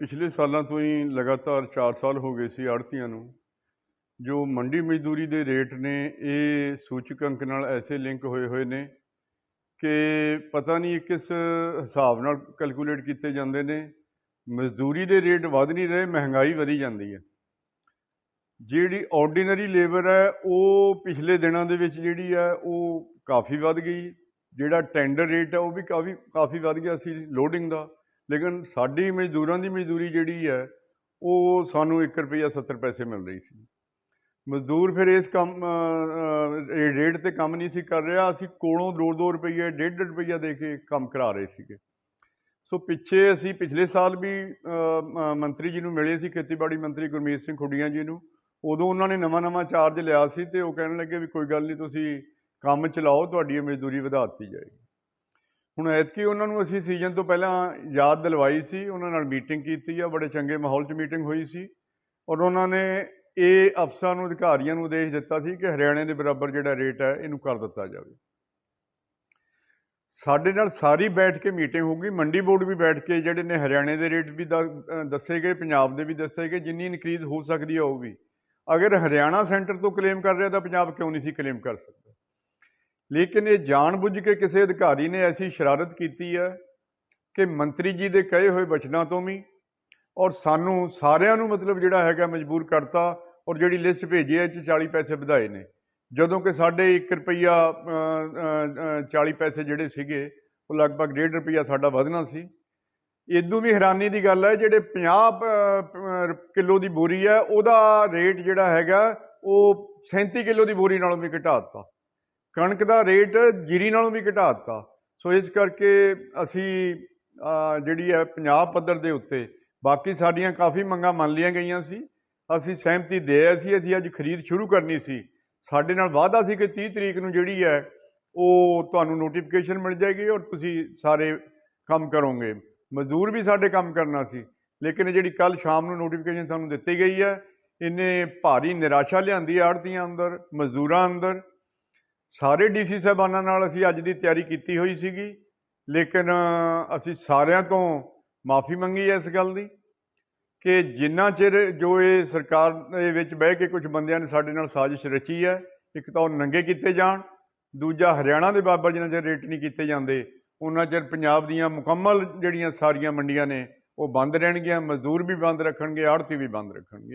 ਪਿਛਲੇ ਸਾਲਾਂ ਤੋਂ ਹੀ ਲਗਾਤਾਰ 4 ਸਾਲ ਹੋ ਗਏ ਸੀ ਆੜਤੀਆਂ ਨੂੰ। ਜੋ ਮੰਡੀ ਮਜ਼ਦੂਰੀ ਦੇ ਰੇਟ ਨੇ, ਇਹ ਸੂਚਕ ਅੰਕ ਨਾਲ ਐਸੇ ਲਿੰਕ ਹੋਏ ਹੋਏ ਨੇ ਕਿ ਪਤਾ ਨਹੀਂ ਕਿਸ ਹਿਸਾਬ ਨਾਲ ਕੈਲਕੂਲੇਟ ਕੀਤੇ ਜਾਂਦੇ ਨੇ। ਮਜ਼ਦੂਰੀ ਦੇ ਰੇਟ ਵਧ ਨਹੀਂ ਰਹੇ, ਮਹਿੰਗਾਈ ਵਧੀ ਜਾਂਦੀ ਹੈ। ਜਿਹੜੀ ਆਰਡੀਨਰੀ ਲੇਬਰ ਹੈ, ਉਹ ਪਿਛਲੇ ਦਿਨਾਂ ਦੇ ਵਿੱਚ ਜਿਹੜੀ ਹੈ, ਉਹ ਕਾਫੀ ਵੱਧ ਗਈ। ਜਿਹੜਾ ਟੈਂਡਰ ਰੇਟ ਹੈ, ਉਹ ਵੀ ਕਾਫੀ ਕਾਫੀ ਵੱਧ ਗਿਆ ਸੀ ਲੋਡਿੰਗ ਦਾ। ਲੇਕਿਨ ਸਾਡੀ ਮਜ਼ਦੂਰਾਂ ਦੀ ਮਜ਼ਦੂਰੀ ਜਿਹੜੀ ਹੈ, ਉਹ ਸਾਨੂੰ 1 ਰੁਪਈਆ 70 ਪੈਸੇ ਮਿਲ ਰਹੀ ਸੀ। ਮਜ਼ਦੂਰ ਫਿਰ ਇਸ ਕੰਮ ਰੇਟ ਤੇ ਕੰਮ ਨਹੀਂ ਸੀ ਕਰ ਰਿਹਾ। ਅਸੀਂ ਕੋਲੋਂ 2-2 ਰੁਪਈਏ 1.5 ਰੁਪਈਆ ਦੇ ਕੇ ਕੰਮ ਕਰਾ ਰਹੇ ਸੀਗੇ। ਸੋ ਪਿੱਛੇ ਅਸੀਂ ਪਿਛਲੇ ਸਾਲ ਵੀ ਮੰਤਰੀ ਜੀ ਨੂੰ ਮਿਲੇ ਸੀ, ਖੇਤੀਬਾੜੀ ਮੰਤਰੀ ਗੁਰਮੀਤ ਸਿੰਘ ਖੁੱਡੀਆਂ ਜੀ ਨੂੰ। ਉਦੋਂ ਉਹਨਾਂ ਨੇ ਨਵਾਂ ਨਵਾਂ ਚਾਰਜ ਲਿਆ ਸੀ ਤੇ ਉਹ ਕਹਿਣ ਲੱਗੇ ਵੀ ਕੋਈ ਗੱਲ ਨਹੀਂ, ਤੁਸੀਂ ਕੰਮ ਚਲਾਓ, ਤੁਹਾਡੀ ਇਹ ਮਜ਼ਦੂਰੀ ਵਧਾ ਦਿੱਤੀ ਜਾਏਗੀ। ਹੁਣ ਐਤਕੀ ਉਹਨਾਂ ਨੂੰ ਅਸੀਂ ਸੀਜ਼ਨ ਤੋਂ ਪਹਿਲਾਂ ਯਾਦ ਦਿਲਵਾਈ ਸੀ, ਉਹਨਾਂ ਨਾਲ ਮੀਟਿੰਗ ਕੀਤੀ ਆ, ਬੜੇ ਚੰਗੇ ਮਾਹੌਲ 'ਚ ਮੀਟਿੰਗ ਹੋਈ ਸੀ ਔਰ ਉਹਨਾਂ ਨੇ ਇਹ ਅਫਸਰਾਂ ਨੂੰ, ਅਧਿਕਾਰੀਆਂ ਨੂੰ ਉਦੇਸ਼ ਦਿੱਤਾ ਸੀ ਕਿ ਹਰਿਆਣੇ ਦੇ ਬਰਾਬਰ ਜਿਹੜਾ ਰੇਟ ਹੈ, ਇਹਨੂੰ ਕਰ ਦਿੱਤਾ ਜਾਵੇ। ਸਾਡੇ ਨਾਲ ਸਾਰੀ ਬੈਠ ਕੇ ਮੀਟਿੰਗ ਹੋ ਗਈ ਮੰਡੀ ਬੋਰਡ ਵੀ ਬੈਠ ਕੇ ਜਿਹੜੇ ਨੇ ਹਰਿਆਣੇ ਦੇ ਰੇਟ ਵੀ ਦੱਸੇ ਗਏ, ਪੰਜਾਬ ਦੇ ਵੀ ਦੱਸੇ ਗਏ, ਜਿੰਨੀ ਇਨਕਰੀਜ਼ ਹੋ ਸਕਦੀ ਹੈ ਉਹ ਵੀ। ਅਗਰ ਹਰਿਆਣਾ ਸੈਂਟਰ ਤੋਂ ਕਲੇਮ ਕਰ ਰਿਹਾ ਤਾਂ ਪੰਜਾਬ ਕਿਉਂ ਨਹੀਂ ਸੀ ਕਲੇਮ ਕਰ ਸਕਦਾ? ਲੇਕਿਨ ਇਹ ਜਾਣਬੁੱਝ ਕੇ ਕਿਸੇ ਅਧਿਕਾਰੀ ਨੇ ਐਸੀ ਸ਼ਰਾਰਤ ਕੀਤੀ ਹੈ ਕਿ ਮੰਤਰੀ ਜੀ ਦੇ ਕਹੇ ਹੋਏ ਬਚਨਾਂ ਤੋਂ ਵੀ ਔਰ ਸਾਨੂੰ ਸਾਰਿਆਂ ਨੂੰ ਮਤਲਬ ਜਿਹੜਾ ਹੈਗਾ ਮਜਬੂਰ ਕਰਤਾ ਔਰ ਜਿਹੜੀ ਲਿਸਟ ਭੇਜੀ ਹੈ ਇਹ 'ਚ 40 ਪੈਸੇ ਵਧਾਏ ਨੇ। ਜਦੋਂ ਕਿ ਸਾਡੇ 1 ਰੁਪਈਆ ਅ, 40 ਪੈਸੇ ਜਿਹੜੇ ਸੀਗੇ ਉਹ ਲਗਭਗ 1.5 ਰੁਪਈਆ ਸਾਡਾ ਵਧਣਾ ਸੀ। ਇਦੋਂ ਵੀ ਹੈਰਾਨੀ ਦੀ ਗੱਲ ਹੈ ਜਿਹੜੇ 50 ਕਿਲੋ ਦੀ ਬੋਰੀ ਹੈ ਉਹਦਾ ਰੇਟ ਜਿਹੜਾ ਹੈਗਾ ਉਹ 37 ਕਿਲੋ ਦੀ ਬੋਰੀ ਨਾਲੋਂ ਵੀ ਘਟਾ ਦਿੱਤਾ। ਕਣਕ ਦਾ ਰੇਟ ਜੀਰੀ ਨਾਲੋਂ ਵੀ ਘਟਾ ਦਿੱਤਾ। ਸੋ ਇਸ ਕਰਕੇ ਅਸੀਂ ਜਿਹੜੀ ਹੈ ਪੰਜਾਬ ਪੱਧਰ ਦੇ ਉੱਤੇ ਬਾਕੀ ਸਾਡੀਆਂ ਕਾਫੀ ਮੰਗਾਂ ਮੰਨ ਲਈਆਂ ਗਈਆਂ ਸੀ। ਅਸੀਂ ਸਹਿਮਤੀ ਦੇ ਆਏ ਸੀ, ਅਸੀਂ ਅੱਜ ਖਰੀਦ ਸ਼ੁਰੂ ਕਰਨੀ ਸੀ। ਸਾਡੇ ਨਾਲ ਵਾਅਦਾ ਸੀ ਕਿ 30 ਤਰੀਕ ਨੂੰ ਜਿਹੜੀ ਹੈ ਉਹ ਤੁਹਾਨੂੰ ਨੋਟੀਫਿਕੇਸ਼ਨ ਮਿਲ ਜਾਏਗੀ ਔਰ ਤੁਸੀਂ ਸਾਰੇ ਕੰਮ ਕਰੋਗੇ। ਮਜ਼ਦੂਰ ਵੀ ਸਾਡੇ ਕੰਮ ਕਰਨਾ ਸੀ, ਲੇਕਿਨ ਜਿਹੜੀ ਕੱਲ ਸ਼ਾਮ ਨੂੰ ਨੋਟੀਫਿਕੇਸ਼ਨ ਸਾਨੂੰ ਦਿੱਤੀ ਗਈ ਹੈ, ਇਹਨੇ ਭਾਰੀ ਨਿਰਾਸ਼ਾ ਲਿਆਂਦੀ ਆੜਤੀਆਂ ਅੰਦਰ, ਮਜ਼ਦੂਰਾਂ ਅੰਦਰ। ਸਾਰੇ ਡੀਸੀ ਸਾਹਿਬਾਨਾਂ ਨਾਲ ਅਸੀਂ ਅੱਜ ਦੀ ਤਿਆਰੀ ਕੀਤੀ ਹੋਈ ਸੀਗੀ, ਲੇਕਿਨ ਅਸੀਂ ਸਾਰਿਆਂ ਤੋਂ ਮਾਫੀ ਮੰਗੀ ਹੈ ਇਸ ਗੱਲ ਦੀ ਕਿ ਜਿੰਨਾ ਚਿਰ ਜੋ ਇਹ ਸਰਕਾਰ ਦੇ ਵਿੱਚ ਬਹਿ ਕੇ ਕੁਝ ਬੰਦਿਆਂ ਨੇ ਸਾਡੇ ਨਾਲ ਸਾਜ਼ਿਸ਼ ਰਚੀ ਹੈ, ਇੱਕ ਤਾਂ ਉਹ ਨੰਗੇ ਕੀਤੇ ਜਾਣ, ਦੂਜਾ ਹਰਿਆਣਾ ਦੇ ਬਾਬਰ ਜਿੰਨਾ ਚਿਰ ਰੇਟ ਨਹੀਂ ਕੀਤੇ ਜਾਂਦੇ, ਉਹਨਾਂ ਚਿਰ ਪੰਜਾਬ ਦੀਆਂ ਮੁਕੰਮਲ ਜਿਹੜੀਆਂ ਸਾਰੀਆਂ ਮੰਡੀਆਂ ਨੇ ਉਹ ਬੰਦ ਰਹਿਣਗੀਆਂ, ਮਜ਼ਦੂਰ ਵੀ ਬੰਦ ਰੱਖਣਗੇ ਆੜਤੀ ਵੀ ਬੰਦ ਰੱਖਣਗੇ।